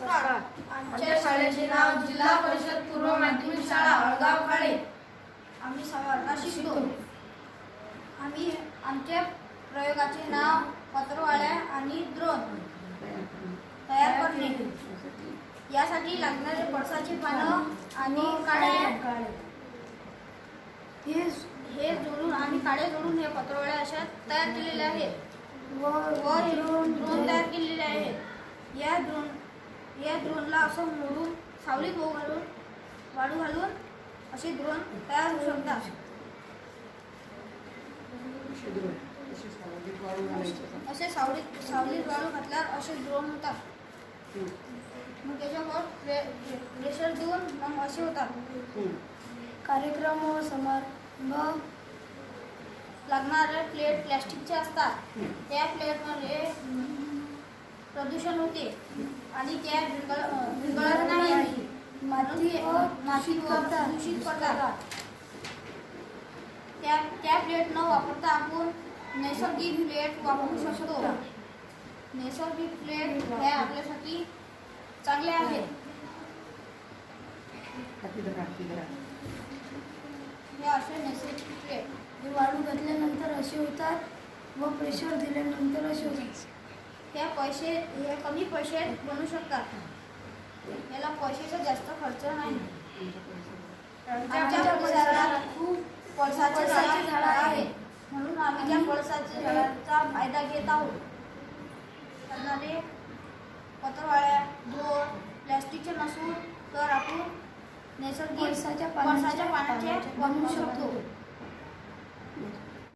नमस्कार. आमच्या शाळेचे नाव जिल्हा परिषद पूर्व माध्यमिक शाळा अळगाव खाडे. आम्ही सवारला शिकतो. आम्ही आमच्या प्रयोगाचे नाव पत्रवाळ्या आणि द्रोण तयार करणे. यासाठी लागणारे पळसाची पानं आणि काड्या हे हे जोडून आणि काड्या जोडून हे पत्रवळ्या अशा तयार केलेल्या आहेत. व व द्रोण तयार केलेले आहेत. या द्रोण या द्रोणला असं मोडून सावलीत गहू घालून वाळू घालून असे द्रोण तयार होऊ शकतात. असे सावलीत सावलीत वाळू घातल्यावर असे द्रोण होतात. मग त्याच्यावर प्रे प्रे- प्रेशर देऊन मग असे होतात. कार्यक्रम व समारंभ लागणारे प्लेट प्लॅस्टिकचे असतात. त्या प्लेटमध्ये प्रदूषण होते. आणि त्या विरघळ विरघळत नाही माती माती व दूषित करतात त्या त्या प्लेट न वापरता आपण नैसर्गिक प्लेट वापरू शकतो. नैसर्गिक प्लेट हे आपल्यासाठी चांगले आहेत हे असे नैसर्गिक प्लेट हे वाळू घातल्यानंतर असे होतात व प्रेशर दिल्यानंतर असे होतात. पैसे हे कमी पैशात बनू शकतात. याला पैशाचा जास्त खर्च नाही. आमच्या परिसरात खूप पळसाचे पळसाचे झाडं आहेत. म्हणून आम्ही त्या पळसाच्या झाडांचा फायदा घेत आहोत. पत्रवाळ्या प्लॅस्टिकचे नसून तर आपण नैसर्गिक पळसाच्या पानाचे बनवू शकतो.